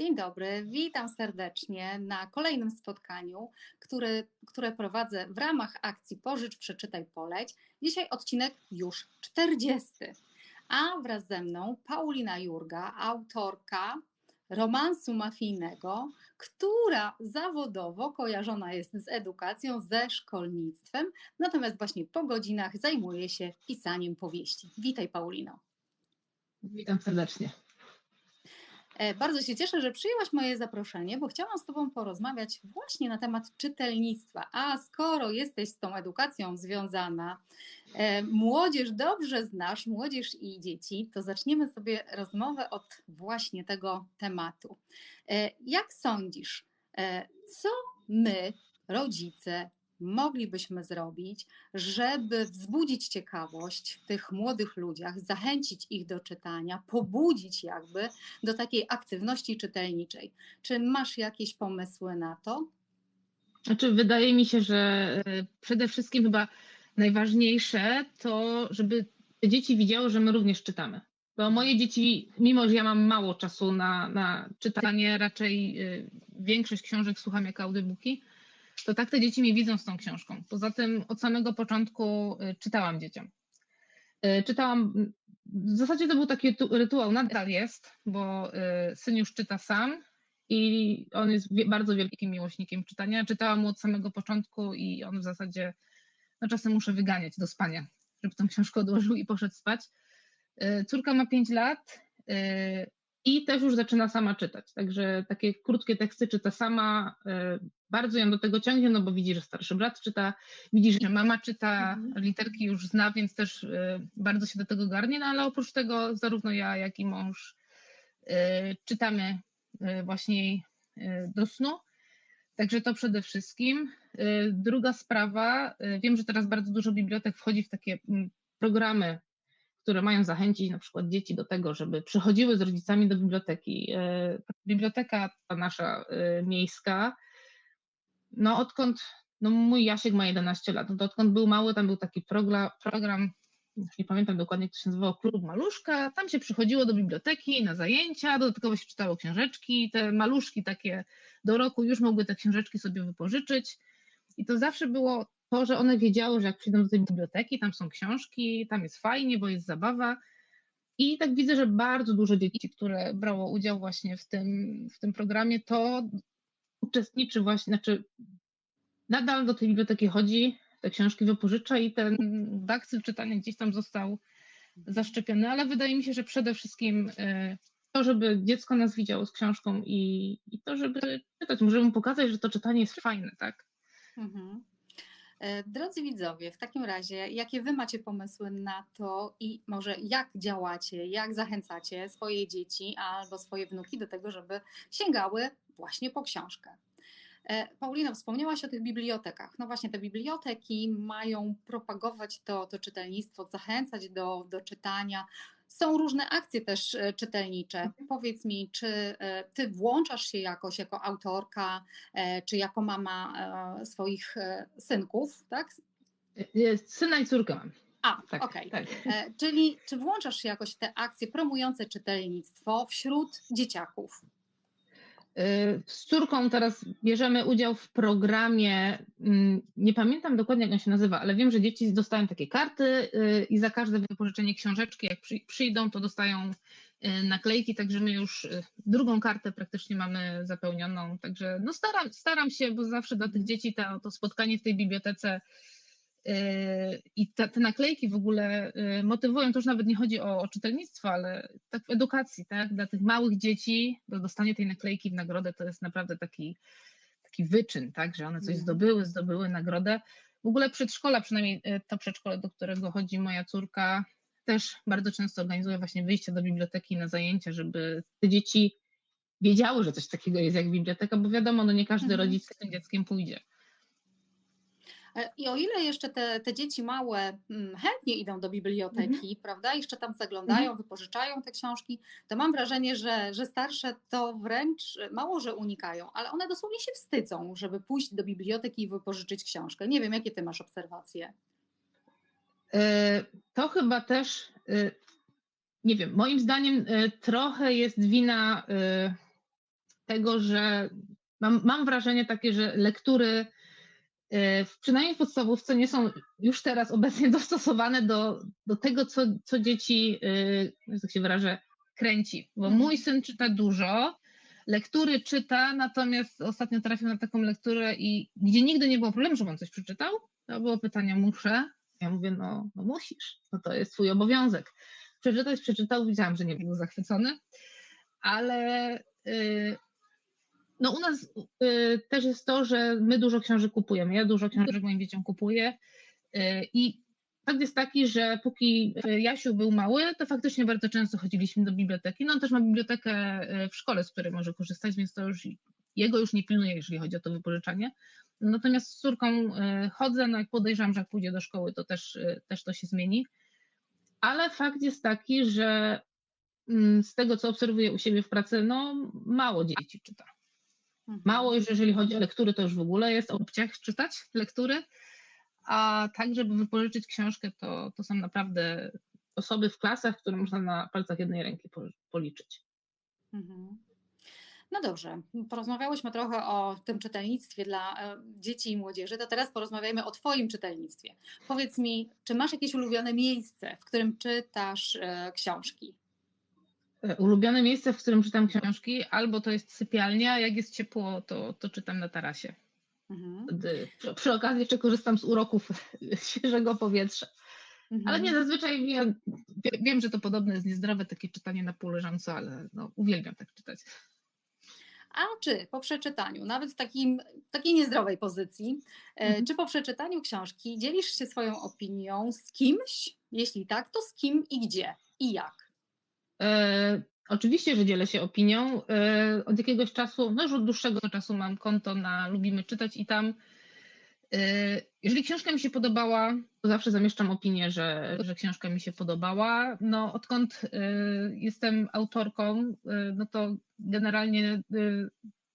Dzień dobry, witam serdecznie na kolejnym spotkaniu, który, które prowadzę w ramach akcji Pożycz, Przeczytaj, Poleć. Dzisiaj odcinek już 40, a wraz ze mną Paulina Jurga, autorka romansu mafijnego, która zawodowo kojarzona jest z edukacją, ze szkolnictwem, natomiast właśnie po godzinach zajmuje się pisaniem powieści. Witaj Paulino. Witam serdecznie. E, bardzo się cieszę, że przyjęłaś moje zaproszenie, bo chciałam z Tobą porozmawiać właśnie na temat czytelnictwa. A skoro jesteś z tą edukacją związana, e, młodzież dobrze znasz, młodzież i dzieci, to zaczniemy sobie rozmowę od właśnie tego tematu. E, jak sądzisz, co my, rodzice, moglibyśmy zrobić, żeby wzbudzić ciekawość w tych młodych ludziach, zachęcić ich do czytania, pobudzić jakby do takiej aktywności czytelniczej. Czy masz jakieś pomysły na to? Znaczy, wydaje mi się, że e, przede wszystkim chyba najważniejsze to, żeby dzieci widziały, że my również czytamy. Bo moje dzieci, mimo że ja mam mało czasu na, na czytanie, raczej e, większość książek słucham jako audiobooki, to tak te dzieci mnie widzą z tą książką. Poza tym od samego początku y, czytałam dzieciom. Y, czytałam, w zasadzie to był taki rytuał, nadal jest, bo y, syn już czyta sam i on jest bardzo wielkim miłośnikiem czytania. Czytałam mu od samego początku i on w zasadzie, no czasem muszę wyganiać do spania, żeby tą książkę odłożył i poszedł spać. Córka ma 5 lat, i też już zaczyna sama czytać. Także takie krótkie teksty czyta sama. Bardzo ją do tego ciągnie, no bo widzi, że starszy brat czyta, widzi, że mama czyta, mhm. literki już zna, więc też e, bardzo się do tego garnie. No ale oprócz tego zarówno ja, jak i mąż e, czytamy właśnie do snu. Także to przede wszystkim. Druga sprawa, wiem, że teraz bardzo dużo bibliotek wchodzi w takie mm, programy które mają zachęcić na przykład dzieci do tego, żeby przychodziły z rodzicami do biblioteki. Biblioteka ta nasza miejska, no odkąd, no mój Jasiek ma 11 lat, no to odkąd był mały, tam był taki program, program nie pamiętam dokładnie, jak to się nazywało, Klub Maluszka, tam się przychodziło do biblioteki na zajęcia, dodatkowo się czytało książeczki, te maluszki takie do roku już mogły te książeczki sobie wypożyczyć. I to zawsze było to, że one wiedziały, że jak przyjdą do tej biblioteki, tam są książki, tam jest fajnie, bo jest zabawa. I tak widzę, że bardzo dużo dzieci, które brało udział właśnie w tym, w tym programie, to uczestniczy właśnie, znaczy nadal do tej biblioteki chodzi, te książki wypożycza i ten bakcyl czytania gdzieś tam został zaszczepiony, ale wydaje mi się, że przede wszystkim y, to, żeby dziecko nas widziało z książką i, i to, żeby czytać, możemy mu pokazać, że to czytanie jest fajne, tak? Mhm. E, drodzy widzowie, w takim razie, jakie Wy macie pomysły na to i może jak działacie, jak zachęcacie swoje dzieci albo swoje wnuki do tego, żeby sięgały właśnie po książkę? E, Paulina, wspomniałaś o tych bibliotekach. No właśnie, te biblioteki mają propagować to, to czytelnictwo, zachęcać do, do czytania. Są różne akcje też e, czytelnicze. Mhm. Powiedz mi, czy e, ty włączasz się jakoś jako autorka, czy jako mama swoich synków, tak? Syna i córkę mam. A, tak, okej. Okay. Tak. Czyli czy włączasz się jakoś w te akcje promujące czytelnictwo wśród dzieciaków? Y, z córką teraz bierzemy udział w programie, mm, nie pamiętam dokładnie jak on się nazywa, ale wiem, że dzieci dostają takie karty y, i za każde wypożyczenie książeczki, jak przyjdą, to dostają y, naklejki, także my już drugą kartę praktycznie mamy zapełnioną. Także no staram, staram się, bo zawsze dla tych dzieci to, to spotkanie w tej bibliotece i te, te, naklejki w ogóle y, motywują, to już nawet nie chodzi o, o czytelnictwo, ale tak w edukacji, tak? Dla tych małych dzieci do dostanie tej naklejki w nagrodę to jest naprawdę taki, taki wyczyn, tak? Że one coś mhm. zdobyły, zdobyły nagrodę. W ogóle przedszkola, przynajmniej y, to przedszkole, do którego chodzi moja córka, też bardzo często organizuje właśnie wyjście do biblioteki na zajęcia, żeby te dzieci wiedziały, że coś takiego jest jak biblioteka, bo wiadomo, no nie każdy mhm. rodzic z tym dzieckiem pójdzie. E, I o ile jeszcze te, te dzieci małe mm, chętnie idą do biblioteki, mhm. prawda, jeszcze tam zaglądają, mhm. wypożyczają te książki, to mam wrażenie, że, że starsze to wręcz mało, że unikają, ale one dosłownie się wstydzą, żeby pójść do biblioteki i wypożyczyć książkę. Nie wiem, jakie ty masz obserwacje? E, to chyba też, e, nie wiem, moim zdaniem trochę jest wina tego, że mam, mam wrażenie takie, że lektury e, przynajmniej w podstawówce nie są już teraz obecnie dostosowane do, do tego, co, co dzieci, że tak się wyrażę, kręci. Bo mój syn czyta dużo, lektury czyta, natomiast ostatnio trafił na taką lekturę i gdzie nigdy nie było problemu, żeby on coś przeczytał, to było pytanie, muszę? Ja mówię, no, no musisz, no to jest twój obowiązek. Przeczytać, przeczytał, widziałam, że nie był zachwycony, ale yy, no u nas yy, też jest to, że my dużo książek kupujemy. Ja dużo książek moim dzieciom kupuję yy, i fakt jest taki, że póki Jasiu był mały, to faktycznie bardzo często chodziliśmy do biblioteki. No on też ma bibliotekę e, w szkole, z której może korzystać, więc to już jego już nie pilnuje, jeżeli chodzi o to wypożyczanie. Natomiast z córką e, chodzę, no jak podejrzewam, że jak pójdzie do szkoły, to też, też to się zmieni. Ale fakt jest taki, że mm, z tego, co obserwuję u siebie w pracy, no mało dzieci czyta. Mhm. Mało już, jeżeli chodzi o lektury, to już w ogóle jest obciach czytać lektury a tak, żeby wypożyczyć książkę, to, to są naprawdę osoby w klasach, które można na palcach jednej ręki policzyć. Mhm. No dobrze, porozmawiałyśmy trochę o tym czytelnictwie dla e, dzieci i młodzieży, to teraz porozmawiajmy o Twoim czytelnictwie. Powiedz mi, czy masz jakieś ulubione miejsce, w którym czytasz e, książki? E, ulubione miejsce, w którym czytam książki, albo to jest sypialnia, jak jest ciepło, to, to czytam na tarasie. Mhm. Przy, przy, okazji jeszcze korzystam z uroków świeżego powietrza. Mhm. Ale nie, zazwyczaj wiem, wiem, że to podobne jest niezdrowe, takie czytanie na pół leżąco, ale no, uwielbiam tak czytać. A czy po przeczytaniu, nawet w takim, takiej niezdrowej pozycji, e, mhm. czy po przeczytaniu książki dzielisz się swoją opinią z kimś? Jeśli tak, to z kim i gdzie i jak? E, Oczywiście, że dzielę się opinią. E, od jakiegoś czasu, no już od dłuższego czasu mam konto na Lubimy Czytać i tam e, jeżeli książka mi się podobała, to zawsze zamieszczam opinię, że, że książka mi się podobała. No, odkąd jestem autorką, no to generalnie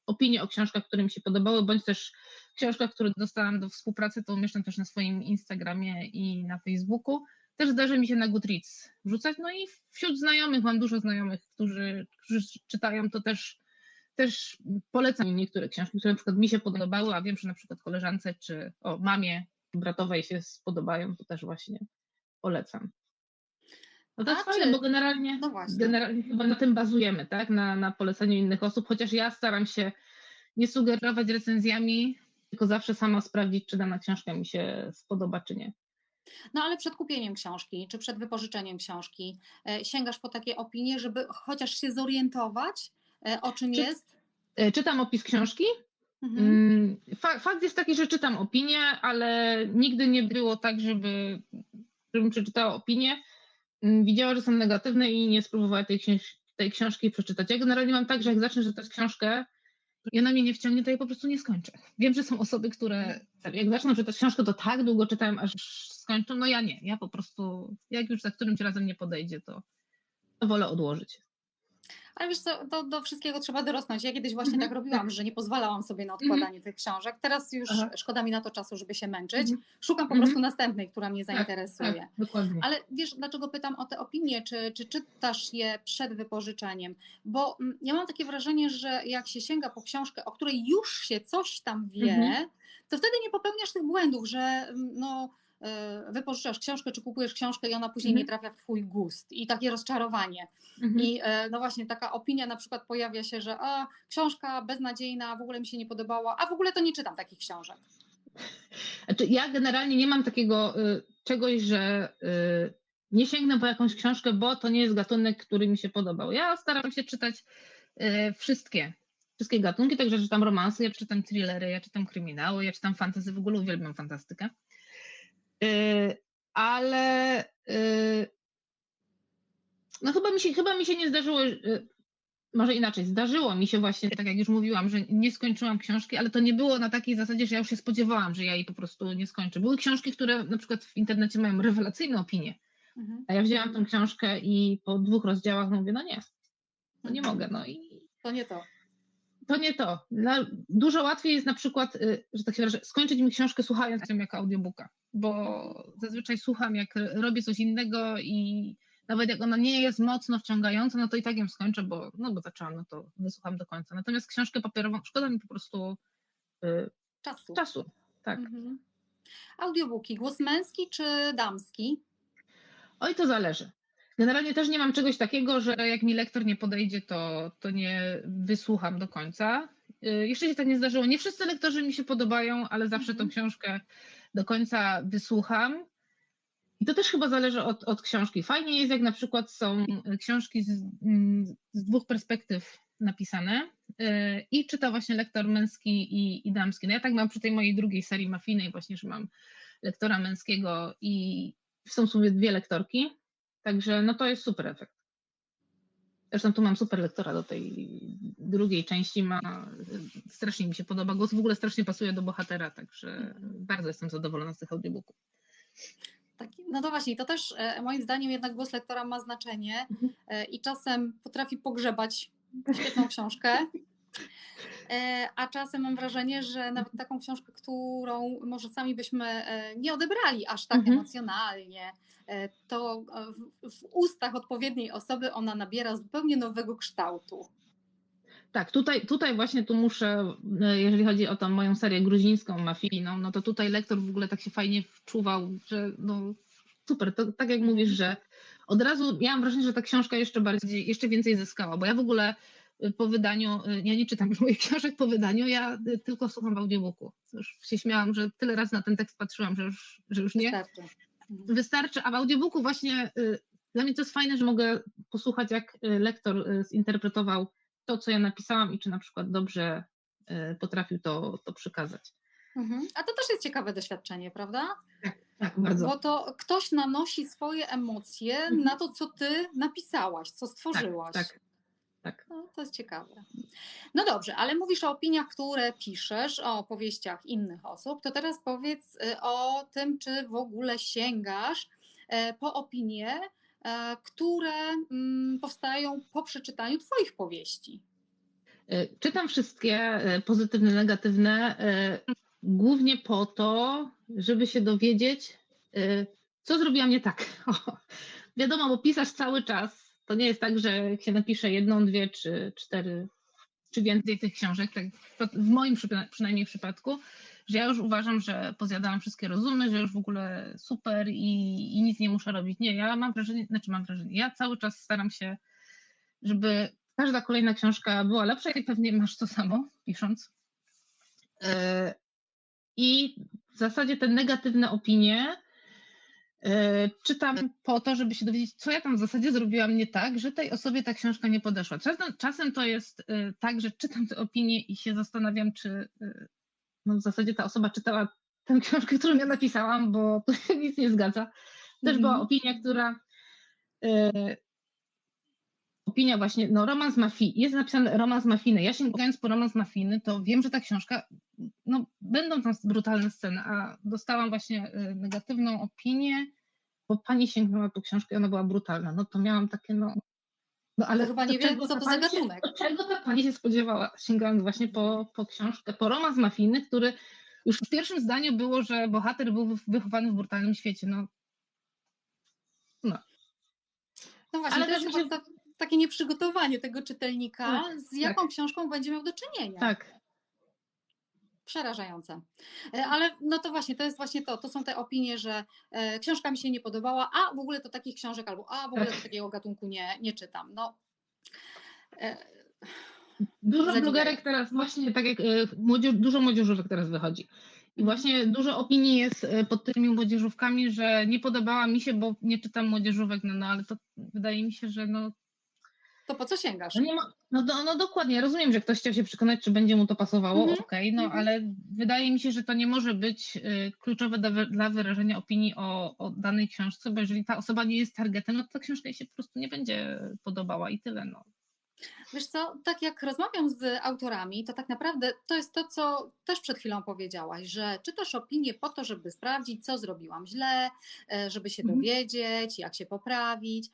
opinie o książkach, które mi się podobały, bądź też książkach, które dostałam do współpracy, to umieszczam też na swoim Instagramie i na Facebooku. Też zdarzy mi się na Goodreads wrzucać, no i wśród znajomych, mam dużo znajomych, którzy, którzy czytają, to też, też polecam niektóre książki, które na przykład mi się podobały, a wiem, że na przykład koleżance czy o mamie, bratowej się spodobają, to też właśnie polecam. No to jest fajne, bo generalnie, no generalnie chyba na tym bazujemy, tak? Na, na poleceniu innych osób, chociaż ja staram się nie sugerować recenzjami, tylko zawsze sama sprawdzić, czy dana książka mi się spodoba, czy nie. No ale przed kupieniem książki, czy przed wypożyczeniem książki, e, sięgasz po takie opinie, żeby chociaż się zorientować, e, o czym czy, jest? E, czytam opis książki. Mhm. Mm, fakt jest taki, że czytam opinię, ale nigdy nie było tak, żeby, żebym przeczytała opinię, mm, widziała, że są negatywne i nie spróbowała tej, książ tej książki przeczytać. Ja generalnie mam tak, że jak zacznę czytać książkę, i ona mnie nie wciągnie, to ja po prostu nie skończę. Wiem, że są osoby, które jak zaczną czytać książkę, to tak długo czytałem, aż skończą. No ja nie. Ja po prostu, jak już za którymś razem nie podejdzie, to wolę odłożyć. Ale wiesz co, do, do wszystkiego trzeba dorosnąć. Ja kiedyś właśnie mm -hmm. tak robiłam, że nie pozwalałam sobie na odkładanie mm -hmm. tych książek. Teraz już Aha. szkoda mi na to czasu, żeby się męczyć. -hmm. Szukam po prostu następnej, która mnie tak, zainteresuje. Tak, tak, dokładnie. Ale wiesz, dlaczego pytam o te opinie? Czy, czy czytasz je przed wypożyczeniem? Bo mm, ja mam takie wrażenie, że jak się sięga po książkę, o której już się coś tam wie, to wtedy nie popełniasz tych błędów, że mm, no wypożyczasz książkę, czy kupujesz książkę i ona później mhm. nie trafia w twój gust i takie rozczarowanie. Mhm. I e, no właśnie taka opinia na przykład pojawia się, że a, książka beznadziejna, w ogóle mi się nie podobała, a w ogóle to nie czytam takich książek. Znaczy, ja generalnie nie mam takiego y, czegoś, że y, nie sięgnę po jakąś książkę, bo to nie jest gatunek, który mi się podobał. Ja staram się czytać y, wszystkie, wszystkie gatunki, także czytam romansy, ja czytam thrillery, ja czytam kryminały, ja czytam fantasy, w ogóle uwielbiam fantastykę. Y, ale y, no chyba mi się, chyba mi się nie zdarzyło, y, może inaczej, zdarzyło mi się właśnie, tak jak już mówiłam, że nie skończyłam książki, ale to nie było na takiej zasadzie, że ja już się spodziewałam, że ja jej po prostu nie skończę. Były książki, które na przykład w internecie mają rewelacyjne opinie, mhm. a ja wzięłam tą książkę i po dwóch rozdziałach mówię, no nie, no nie mogę, no i... To nie to to nie to. Dużo łatwiej jest na przykład, y, że tak się wyrażę, skończyć mi książkę słuchając ją jako audiobooka, bo zazwyczaj słucham, jak robię coś innego i nawet jak ona nie jest mocno wciągająca, no to i tak ją skończę, bo, no bo zaczęłam, no to wysłucham do końca. Natomiast książkę papierową, szkoda mi po prostu y, czasu. czasu. Tak. Mhm. Audiobooki, głos męski czy damski? Oj, to zależy. Generalnie też nie mam czegoś takiego, że jak mi lektor nie podejdzie, to, to nie wysłucham do końca. Y, jeszcze się tak nie zdarzyło. Nie wszyscy lektorzy mi się podobają, ale zawsze mhm. tą książkę do końca wysłucham. I to też chyba zależy od, od książki. Fajnie jest, jak na przykład są książki z, z dwóch perspektyw napisane y, i czyta właśnie lektor męski i, i damski. No ja tak mam przy tej mojej drugiej serii mafijnej właśnie, że mam lektora męskiego i są sobie dwie lektorki, także no to jest super efekt. Zresztą tu mam super lektora do tej drugiej części, ma, strasznie mi się podoba, głos w ogóle strasznie pasuje do bohatera, także bardzo jestem zadowolona z tych audiobooków. Taki, no to właśnie, to też e, moim zdaniem jednak głos lektora ma znaczenie mhm. e, i czasem potrafi pogrzebać świetną książkę, a czasem mam wrażenie, że nawet taką książkę, którą może sami byśmy nie odebrali aż tak mhm. emocjonalnie, to w, w ustach odpowiedniej osoby ona nabiera zupełnie nowego kształtu. Tak, tutaj, tutaj właśnie tu muszę, e, jeżeli chodzi o tą moją serię gruzińską, mafijną, no to tutaj lektor w ogóle tak się fajnie wczuwał, że no super, to tak jak mówisz, że od razu miałam wrażenie, że ta książka jeszcze bardziej, jeszcze więcej zyskała, bo ja w ogóle e, po wydaniu, e, ja nie czytam już moich książek po wydaniu, ja tylko słucham w audiobooku. Już się śmiałam, że tyle razy na ten tekst patrzyłam, że już, że już nie. Wystarczy. Mhm. Wystarczy, a w audiobooku właśnie dla mnie to jest fajne, że mogę posłuchać, jak lektor zinterpretował to, co ja napisałam i czy na przykład dobrze potrafił to, to przekazać. Mhm. A to też jest ciekawe doświadczenie, prawda? Tak, tak, bardzo. Bo to ktoś nanosi swoje emocje mhm. na to, co ty napisałaś, co stworzyłaś. Tak, tak. Tak. No, to jest ciekawe. No dobrze, ale mówisz o opiniach, które piszesz, o opowieściach innych osób, to teraz powiedz y, o tym, czy w ogóle sięgasz e, po opinie E, które mm, powstają po przeczytaniu Twoich powieści? E, czytam wszystkie pozytywne, negatywne, głównie po to, żeby się dowiedzieć, co zrobiłam nie tak. wiadomo, bo pisarz cały czas, to nie jest tak, że się napisze jedną, dwie czy cztery, czy więcej tych książek, tak w moim przynajmniej przypadku, że ja już uważam, że pozjadałam wszystkie rozumy, że już w ogóle super i, i nic nie muszę robić. Nie, ja mam wrażenie, znaczy mam wrażenie, ja cały czas staram się, żeby każda kolejna książka była lepsza i pewnie masz to samo pisząc. E, I w zasadzie te negatywne opinie czytam po to, żeby się dowiedzieć, co ja tam w zasadzie zrobiłam nie tak, że tej osobie ta książka nie podeszła. Czasem, czasem to jest e, tak, że czytam te opinie i się zastanawiam, czy no w zasadzie ta osoba czytała tę książkę, którą ja napisałam, bo to się nic nie zgadza. Też była mhm. opinia, która e, opinia właśnie, no romans mafii, jest napisany romans mafijny. Ja sięgając po romans mafijny, to wiem, że ta książka, no będą tam brutalne sceny, a dostałam właśnie e, negatywną opinię, bo pani sięgnęła po książkę i ona była brutalna. No to miałam takie, no no ale to chyba nie wiem, co to za gatunek. Się, czego ta pani się spodziewała, sięgając właśnie po, po książkę, po romans mafijny, który już w pierwszym zdaniu było, że bohater był wychowany w brutalnym świecie. No, no. no właśnie, ale to jest się... takie nieprzygotowanie tego czytelnika, tak, z jaką tak. książką będzie miał do czynienia. Tak, przerażające. E, ale no to właśnie, to jest właśnie to, to są te opinie, że e, książka mi się nie podobała, a w ogóle to takich książek albo a w ogóle to takiego gatunku nie, nie czytam. No. E, dużo blogerek teraz właśnie, tak jak młodzież, dużo młodzieżówek teraz wychodzi. I mhm. właśnie dużo opinii jest pod tymi młodzieżówkami, że nie podobała mi się, bo nie czytam młodzieżówek, no, no ale to wydaje mi się, że no to po co sięgasz? No, ma, no, do, no dokładnie, rozumiem, że ktoś chciał się przekonać, czy będzie mu to pasowało, -hmm. okej, okay, no -hmm. ale wydaje mi się, że to nie może być y, kluczowe dla, dla wyrażenia opinii o, o, danej książce, bo jeżeli ta osoba nie jest targetem, no to ta książka jej się po prostu nie będzie podobała i tyle, no. Wiesz co, tak jak rozmawiam z autorami, to tak naprawdę to jest to, co też przed chwilą powiedziałaś, że czytasz opinię po to, żeby sprawdzić, co zrobiłam źle, e, żeby się mhm. dowiedzieć, jak się poprawić.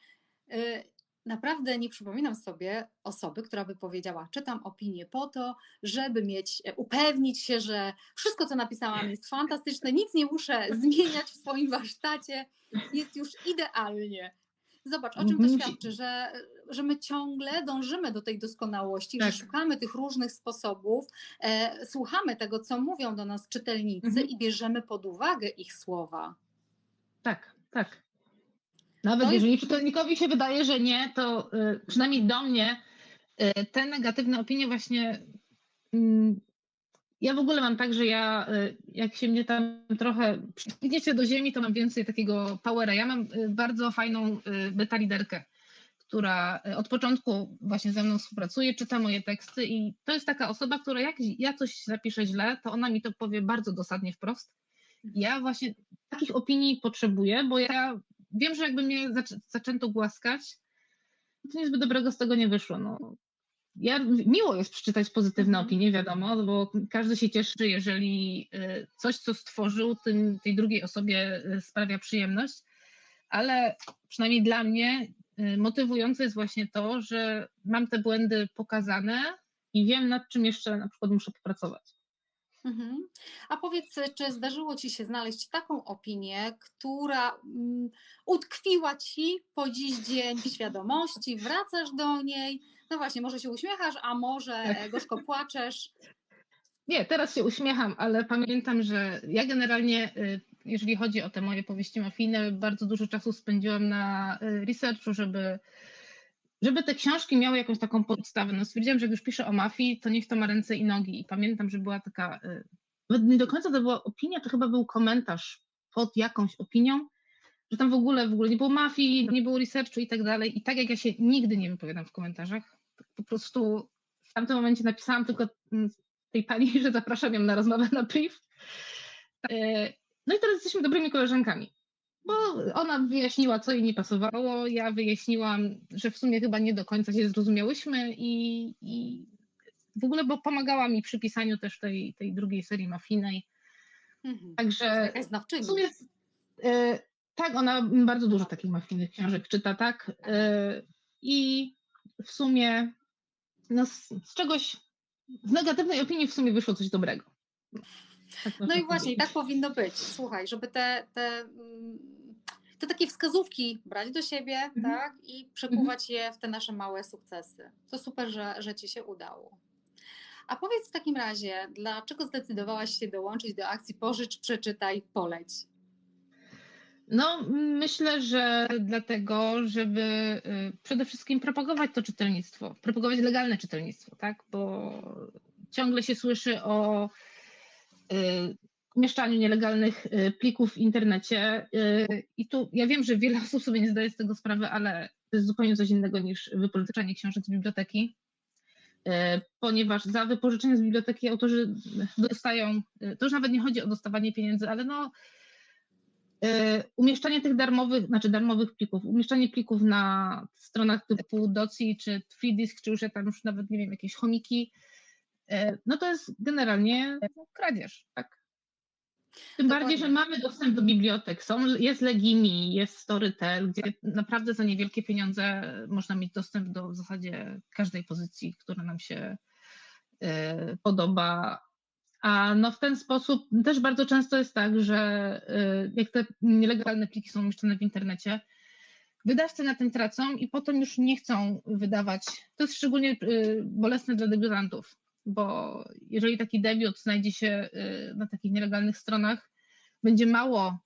Naprawdę nie przypominam sobie osoby, która by powiedziała: Czytam opinię po to, żeby mieć, e, upewnić się, że wszystko, co napisałam, jest fantastyczne, nic nie muszę zmieniać w swoim warsztacie, jest już idealnie. zobacz, o czym to świadczy, że, że my ciągle dążymy do tej doskonałości, tak. że szukamy tych różnych sposobów, e, słuchamy tego, co mówią do nas czytelnicy mhm. i bierzemy pod uwagę ich słowa. Tak, tak. Nawet to jeżeli jest... czytelnikowi się wydaje, że nie, to y, przynajmniej do mnie y, te negatywne opinie właśnie y, ja w ogóle mam tak, że ja, y, jak się mnie tam trochę przypniecie do ziemi, to mam więcej takiego powera. Ja mam y, bardzo fajną y, beta liderkę, która od początku właśnie ze mną współpracuje, czyta moje teksty i to jest taka osoba, która jak ja coś zapiszę źle, to ona mi to powie bardzo dosadnie wprost. Ja właśnie takich opinii potrzebuję, bo ja wiem, że jakby mnie zaczęto głaskać, to nic by dobrego z tego nie wyszło. No, ja, miło jest przeczytać pozytywne mhm. opinie, wiadomo, bo każdy się cieszy, jeżeli y, coś, co stworzył, tym, tej drugiej osobie y, sprawia przyjemność, ale przynajmniej dla mnie y, motywujące jest właśnie to, że mam te błędy pokazane i wiem, nad czym jeszcze na przykład muszę popracować. Mhm. A powiedz, czy zdarzyło Ci się znaleźć taką opinię, która mm, utkwiła Ci po dziś dzień w świadomości, wracasz do niej, no właśnie, może się uśmiechasz, a może gorzko płaczesz? Nie, teraz się uśmiecham, ale pamiętam, że ja generalnie, y, jeżeli chodzi o te moje powieści mafijne, bardzo dużo czasu spędziłam na y, researchu, żeby żeby te książki miały jakąś taką podstawę. No stwierdziłam, że jak już piszę o mafii, to niech to ma ręce i nogi. I pamiętam, że była taka, y, nawet nie do końca to była opinia, to chyba był komentarz pod jakąś opinią, że tam w ogóle, w ogóle nie było mafii, nie było researchu i tak dalej. I tak jak ja się nigdy nie wypowiadam w komentarzach, po prostu w tamtym momencie napisałam tylko mm, tej pani, że zapraszam ją na rozmowę na priv. Y, no i teraz jesteśmy dobrymi koleżankami. Bo ona wyjaśniła, co jej nie pasowało, ja wyjaśniłam, że w sumie chyba nie do końca się zrozumiałyśmy i, i w ogóle, bo pomagała mi przy pisaniu też tej, tej drugiej serii mafijnej. Mhm. Także w sumie, e, tak, ona bardzo dużo takich mafijnych książek czyta, tak? E, I w sumie no, z, z czegoś, z negatywnej opinii w sumie wyszło coś dobrego. Tak no i właśnie, tak powinno być. Słuchaj, żeby te, te, mm, te takie wskazówki brać do siebie mhm. tak, i przekuwać mhm. je w te nasze małe sukcesy. To super, że, że Ci się udało. A powiedz w takim razie, dlaczego zdecydowałaś się dołączyć do akcji Pożycz, Przeczytaj, Poleć? No, myślę, że dlatego, żeby y, przede wszystkim propagować to czytelnictwo, propagować legalne czytelnictwo, tak? Bo ciągle się słyszy o Y, umieszczaniu nielegalnych y, plików w internecie. Y, I tu ja wiem, że wiele osób sobie nie zdaje z tego sprawy, ale to jest zupełnie coś innego niż wypożyczanie książek z biblioteki, ponieważ za wypożyczenie z biblioteki autorzy dostają, to już nawet nie chodzi o dostawanie pieniędzy, ale no umieszczanie tych darmowych, znaczy darmowych plików, umieszczanie plików na stronach typu Doci czy Freedisk, czy już ja tam już nawet nie wiem, jakieś chomiki, no to jest generalnie kradzież, tak? Tym Dokładnie. bardziej, że mamy dostęp do bibliotek. Są, jest Legimi, jest Storytel, gdzie naprawdę za niewielkie pieniądze można mieć dostęp do w zasadzie każdej pozycji, która nam się y, podoba. A no w ten sposób też bardzo często jest tak, że y, jak te nielegalne pliki są umieszczone w internecie, wydawcy na tym tracą i potem już nie chcą wydawać. To jest szczególnie y, bolesne dla debiutantów bo jeżeli taki debiut znajdzie się y, na takich nielegalnych stronach, będzie mało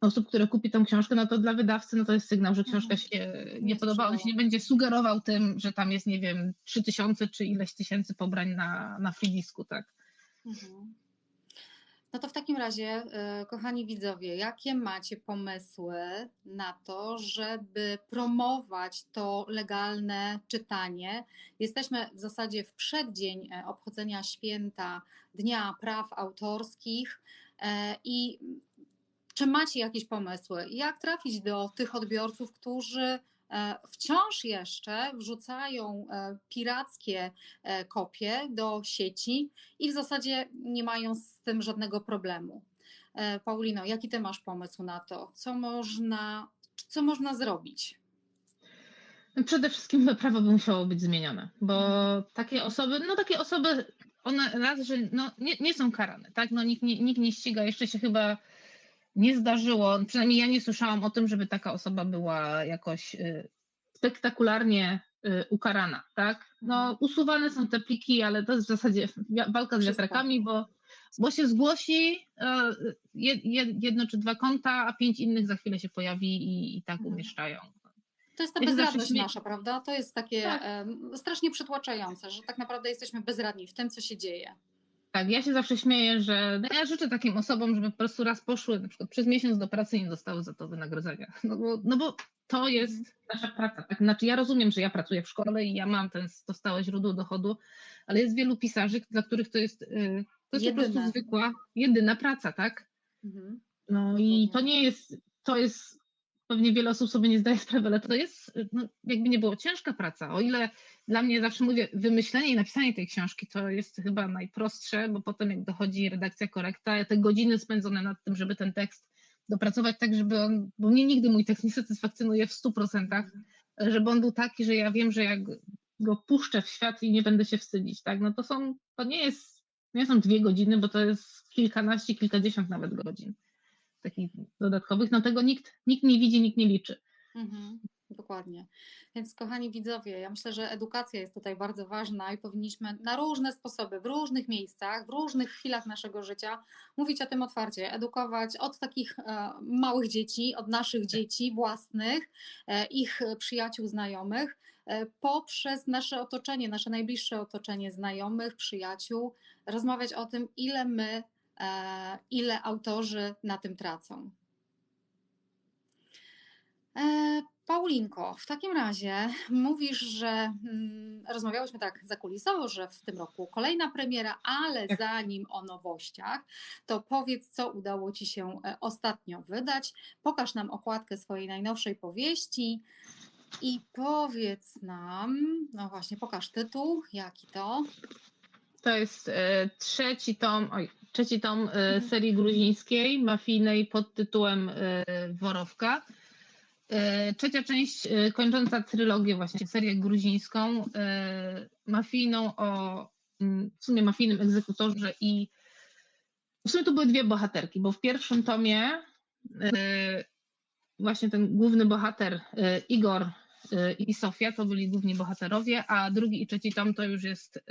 osób, które kupi tę książkę, no to dla wydawcy no to jest sygnał, że książka mhm. się nie podoba, on się nie będzie sugerował tym, że tam jest, nie wiem, trzy tysiące czy ileś tysięcy pobrań na, na freedisku, tak. Mhm. No to w takim razie, y, kochani widzowie, jakie macie pomysły na to, żeby promować to legalne czytanie? Jesteśmy w zasadzie w przeddzień e, obchodzenia święta Dnia Praw Autorskich e, i czy macie jakieś pomysły, jak trafić do tych odbiorców, którzy wciąż jeszcze wrzucają e, pirackie e, kopie do sieci i w zasadzie nie mają z tym żadnego problemu. Paulino, jaki ty masz pomysł na to? Co można, co można zrobić? Przede wszystkim prawo by musiało być zmienione, bo takie osoby, no takie osoby, one raz, że no, nie, nie są karane, tak? No, nikt, nie, nikt nie ściga, jeszcze się chyba nie zdarzyło, przynajmniej ja nie słyszałam o tym, żeby taka osoba była jakoś y, spektakularnie y, ukarana, tak? No, usuwane są te pliki, ale to jest w zasadzie walka z Wszystko. wiatrakami, bo, bo się zgłosi jed- jedno czy dwa konta, a pięć innych za chwilę się pojawi i, i tak Mhm. umieszczają. To jest ta zawsze bezradność nasza, prawda? To jest takie Tak. strasznie przytłaczające, że tak naprawdę jesteśmy bezradni w tym, co się dzieje. Tak, ja się zawsze śmieję, że no ja życzę takim osobom, żeby po prostu raz poszły na przykład przez miesiąc do pracy i nie dostały za to wynagrodzenia. No bo, no bo to jest nasza praca. Tak? Znaczy ja rozumiem, że ja pracuję w szkole i ja mam ten, to stałe źródło dochodu, ale jest wielu pisarzy, dla których to jest, y, to jest po prostu zwykła, jedyna praca, tak? Mhm. No i to nie jest, to jest, pewnie wiele osób sobie nie zdaje sprawy, ale to jest, no, jakby nie było, ciężka praca. O ile dla mnie zawsze mówię, wymyślenie i napisanie tej książki to jest chyba najprostsze, bo potem jak dochodzi redakcja, korekta, te godziny spędzone nad tym, żeby ten tekst dopracować tak, żeby on, bo mnie nigdy mój tekst nie satysfakcjonuje w 100%, żeby on był taki, że ja wiem, że jak go puszczę w świat i nie będę się wstydzić, tak, no to są, to nie jest, nie są dwie godziny, bo to jest kilkanaście, kilkadziesiąt nawet godzin takich dodatkowych, no tego nikt, nikt nie widzi, nikt nie liczy. Mhm, dokładnie. Więc kochani widzowie, ja myślę, że edukacja jest tutaj bardzo ważna i powinniśmy na różne sposoby, w różnych miejscach, w różnych chwilach naszego życia mówić o tym otwarcie, edukować od takich e, małych dzieci, od naszych dzieci własnych, e, ich przyjaciół, znajomych, e, poprzez nasze otoczenie, nasze najbliższe otoczenie znajomych, przyjaciół, rozmawiać o tym, ile my, ile autorzy na tym tracą. E, Paulinko, w takim razie mówisz, że mm, rozmawiałyśmy tak zakulisowo, że w tym roku kolejna premiera, ale Tak. zanim o nowościach, to powiedz, co udało Ci się e, ostatnio wydać. Pokaż nam okładkę swojej najnowszej powieści i powiedz nam, no właśnie, pokaż tytuł, jaki to. To jest e, trzeci tom, oj, trzeci tom e, Mhm. serii gruzińskiej, mafijnej pod tytułem e, Worowka. E, Trzecia część kończąca trylogię, właśnie serię gruzińską, mafijną o mm, w sumie mafijnym egzekutorze i w sumie to były dwie bohaterki, bo w pierwszym tomie właśnie ten główny bohater Igor i Sofia to byli główni bohaterowie, a drugi i trzeci tom to już jest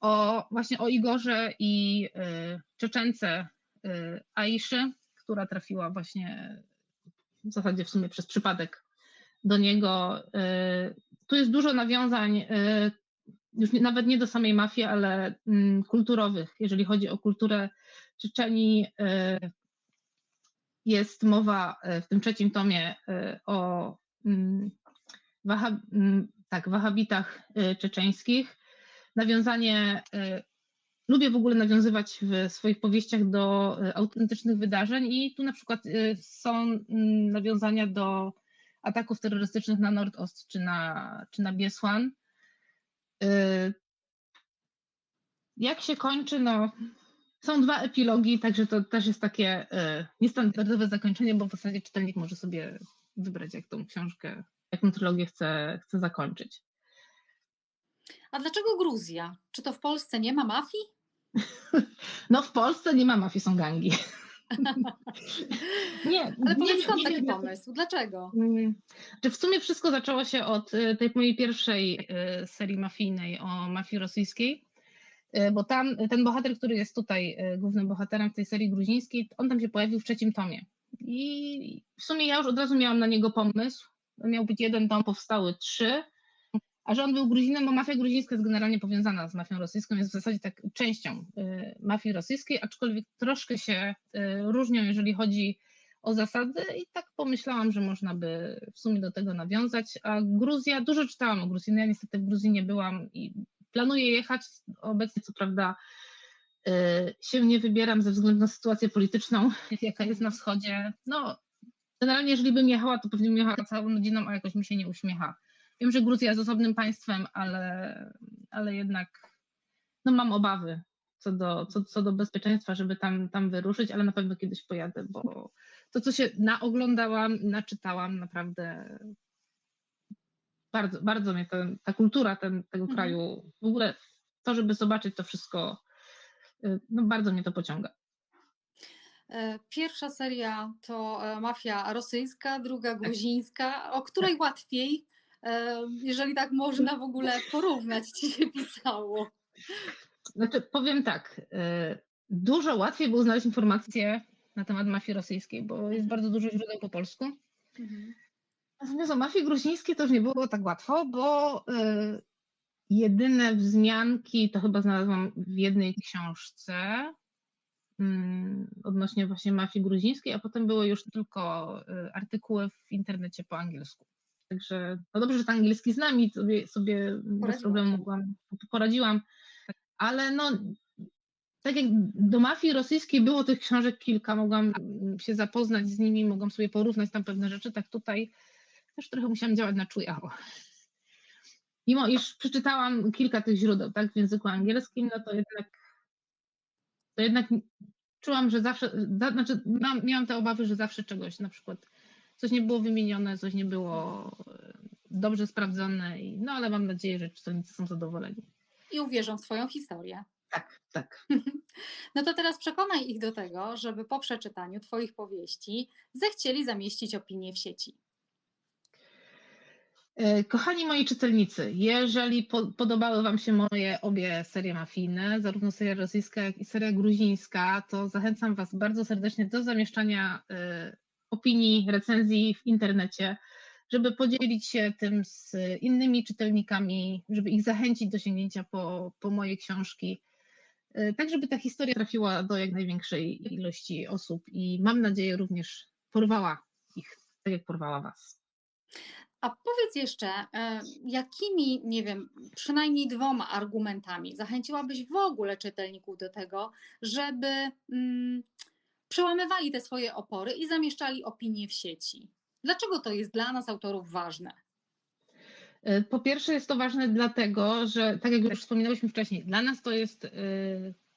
o właśnie o Igorze i y, Czeczence y, Aiszy, która trafiła właśnie w zasadzie w sumie przez przypadek do niego. Y, Tu jest dużo nawiązań, już nawet nie do samej mafii, ale mm, kulturowych. Jeżeli chodzi o kulturę Czeczenii, y, jest mowa w tym trzecim tomie o mm, wahab, mm, tak, wahabitach czeczeńskich nawiązanie. y, Lubię w ogóle nawiązywać w swoich powieściach do y, autentycznych wydarzeń, i tu na przykład y, są mm, nawiązania do ataków terrorystycznych na Nordost czy na, czy na Biesłan. Jak się kończy? No, są dwa epilogi, także to też jest takie niestandardowe zakończenie, bo w zasadzie czytelnik może sobie wybrać, jak tą książkę, jaką trylogię chce, chce zakończyć. A dlaczego Gruzja? Czy to w Polsce nie ma mafii? No w Polsce nie ma mafii, są gangi. nie, Ale nie, powiedz skąd taki pomysł? Dlaczego? Mm, Czy w sumie wszystko zaczęło się od y, tej mojej pierwszej y, serii mafijnej o mafii rosyjskiej, y, bo tam ten bohater, który jest tutaj głównym bohaterem w tej serii gruzińskiej, on tam się pojawił w trzecim tomie. I w sumie ja już od razu miałam na niego pomysł. Miał być jeden tom, powstały trzy. A że on był Gruzinem, bo mafia gruzińska jest generalnie powiązana z mafią rosyjską, jest w zasadzie tak częścią y, mafii rosyjskiej, aczkolwiek troszkę się y, różnią, jeżeli chodzi o zasady i tak pomyślałam, że można by w sumie do tego nawiązać. A Gruzja, dużo czytałam o Gruzji, no ja niestety w Gruzji nie byłam i planuję jechać. Obecnie co prawda y, się nie wybieram ze względu na sytuację polityczną, jaka jest na wschodzie. No, generalnie jeżeli bym jechała, to pewnie bym jechała całą rodziną, a jakoś mi się nie uśmiecha. Wiem, że Gruzja jest osobnym państwem, ale, ale jednak no mam obawy co do, co, co do bezpieczeństwa, żeby tam, tam wyruszyć, ale na pewno kiedyś pojadę, bo to, co się naoglądałam, naczytałam, naprawdę bardzo, bardzo mnie ten, ta kultura ten, tego Mhm. kraju, w ogóle to, żeby zobaczyć to wszystko, y, no bardzo mnie to pociąga. E, pierwsza seria to e, mafia rosyjska, druga gruzińska, o której łatwiej, e, jeżeli tak można w ogóle porównać, ci się pisało. Znaczy, powiem tak, dużo łatwiej było znaleźć informacje na temat mafii rosyjskiej, bo jest mhm. bardzo dużo źródeł po polsku. Mhm. Natomiast o mafii gruzińskiej to już nie było tak łatwo, bo jedyne wzmianki to chyba znalazłam w jednej książce mm, odnośnie właśnie mafii gruzińskiej, a potem były już tylko y, artykuły w internecie po angielsku. Także no dobrze, że ten angielski znam i sobie, sobie bez problemu mogłam, poradziłam, ale no tak jak do mafii rosyjskiej było tych książek kilka, mogłam się zapoznać z nimi, mogłam sobie porównać tam pewne rzeczy, tak tutaj też trochę musiałam działać na czujawo mimo iż przeczytałam kilka tych źródeł tak, w języku angielskim, no to jednak, to jednak czułam, że zawsze, znaczy miałam te obawy, że zawsze czegoś, na przykład coś nie było wymienione, coś nie było e, dobrze sprawdzone, i, no ale mam nadzieję, że czytelnicy są zadowoleni. I uwierzą w swoją historię. Tak, tak. No to teraz przekonaj ich do tego, żeby po przeczytaniu Twoich powieści zechcieli zamieścić opinię w sieci. E, kochani moi czytelnicy, jeżeli po, podobały Wam się moje obie serie mafijne, zarówno seria rosyjska, jak i seria gruzińska, to zachęcam Was bardzo serdecznie do zamieszczania y, opinii, recenzji w internecie, żeby podzielić się tym z innymi czytelnikami, żeby ich zachęcić do sięgnięcia po, po moje książki, y, tak żeby ta historia trafiła do jak największej ilości osób i mam nadzieję również porwała ich, tak jak porwała Was. A powiedz jeszcze, e, jakimi, nie wiem, przynajmniej dwoma argumentami zachęciłabyś w ogóle czytelników do tego, żeby mm, przełamywali te swoje opory i zamieszczali opinie w sieci? Dlaczego to jest dla nas, autorów, ważne? E, po pierwsze, jest to ważne dlatego, że tak jak już wspominałyśmy wcześniej, dla nas to jest e,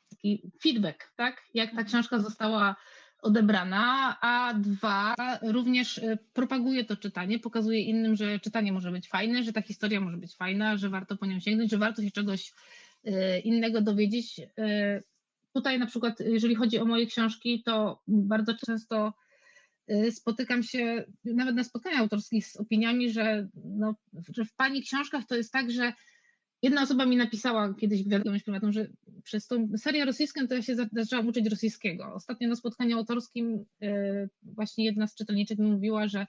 taki feedback, tak? Jak ta mhm. książka została odebrana, a dwa, również y, propaguje to czytanie, pokazuje innym, że czytanie może być fajne, że ta historia może być fajna, że warto po nią sięgnąć, że warto się czegoś innego dowiedzieć. Y, tutaj na przykład, jeżeli chodzi o moje książki, to bardzo często spotykam się nawet na spotkaniach autorskich z opiniami, że, no, że w Pani książkach to jest tak, że Jedna osoba mi napisała kiedyś wiadomość prywatną, że przez tą serię rosyjską to ja się zaczęłam uczyć rosyjskiego. Ostatnio na spotkaniu autorskim e, właśnie jedna z czytelniczek mi mówiła, że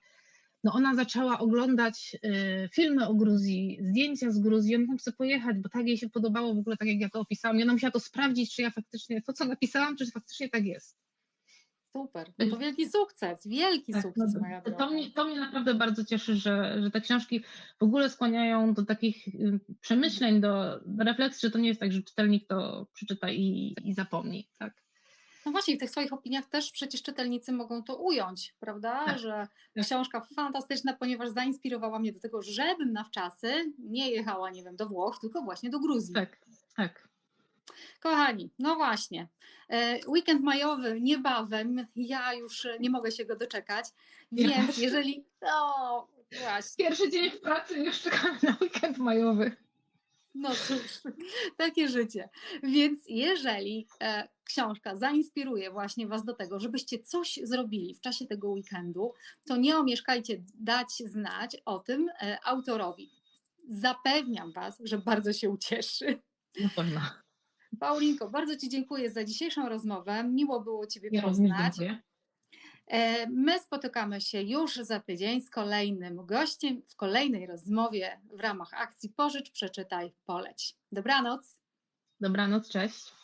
no ona zaczęła oglądać e, filmy o Gruzji, zdjęcia z Gruzji, ona tam chce pojechać, bo tak jej się podobało w ogóle, tak jak ja to opisałam. I ona musiała to sprawdzić, czy ja faktycznie, to co napisałam, czy faktycznie tak jest. Super, no to wielki sukces, wielki tak, sukces. Moja to, mnie, to mnie naprawdę bardzo cieszy, że, że te książki w ogóle skłaniają do takich y, przemyśleń, do, do refleksji, że to nie jest tak, że czytelnik to przeczyta i, i zapomni. Tak? No właśnie, w tych swoich opiniach też przecież czytelnicy mogą to ująć, prawda? Tak, że tak. książka fantastyczna, ponieważ zainspirowała mnie do tego, żebym na wczasy nie jechała, nie wiem, do Włoch, tylko właśnie do Gruzji. Tak, tak. Kochani, no właśnie. E, weekend majowy niebawem. Ja już nie mogę się go doczekać. Więc jeżeli. O, właśnie. Pierwszy dzień w pracy już czekamy na weekend majowy. No cóż, takie życie. Więc jeżeli e, książka zainspiruje właśnie Was do tego, żebyście coś zrobili w czasie tego weekendu, to nie omieszkajcie dać znać o tym e, autorowi. Zapewniam Was, że bardzo się ucieszy. Na pewno. Paulinko, bardzo Ci dziękuję za dzisiejszą rozmowę. Miło było Ciebie ja poznać. E, my spotykamy się już za tydzień z kolejnym gościem w kolejnej rozmowie w ramach akcji Pożycz, Przeczytaj, Poleć. Dobranoc. Dobranoc, cześć.